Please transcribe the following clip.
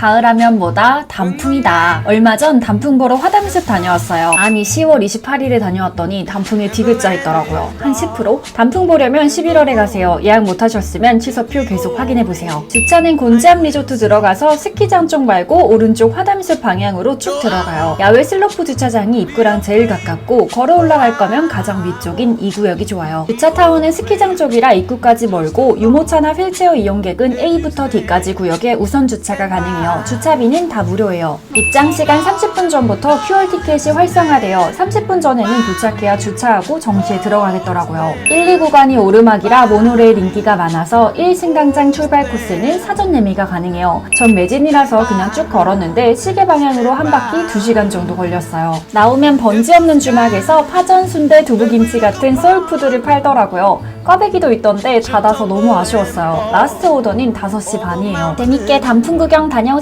가을하면 뭐다? 단풍이다. 얼마 전 단풍 보러 화담숲 다녀왔어요. 아니 10월 28일에 다녀왔더니 단풍에 디귿자 있더라고요. 한 10%? 단풍 보려면 11월에 가세요. 예약 못하셨으면 취소표 계속 확인해보세요. 주차는 곤지암 리조트 들어가서 스키장 쪽 말고 오른쪽 화담숲 방향으로 쭉 들어가요. 야외 슬로프 주차장이 입구랑 제일 가깝고 걸어 올라갈 거면 가장 위쪽인 이 구역이 좋아요. 주차타워는 스키장 쪽이라 입구까지 멀고 유모차나 휠체어 이용객은 A부터 D까지 구역에 우선 주차가 가능해요. 주차비는 다 무료예요. 입장 시간 30분 전부터 QR 티켓이 활성화되어 30분 전에는 도착해야 주차하고 정시에 들어가겠더라고요. 1, 2 구간이 오르막이라 모노레일 인기가 많아서 1승강장 출발 코스는 사전 예매가 가능해요. 전 매진이라서 그냥 쭉 걸었는데 시계 방향으로 한 바퀴 2시간 정도 걸렸어요. 나오면 번지 없는 주막에서 파전, 순대, 두부김치 같은 소울푸드를 팔더라고요. 꽈배기도 있던데 닫아서 너무 아쉬웠어요. 라스트 오더는 5시 반이에요. 재밌게 단풍 구경 다녀오세요.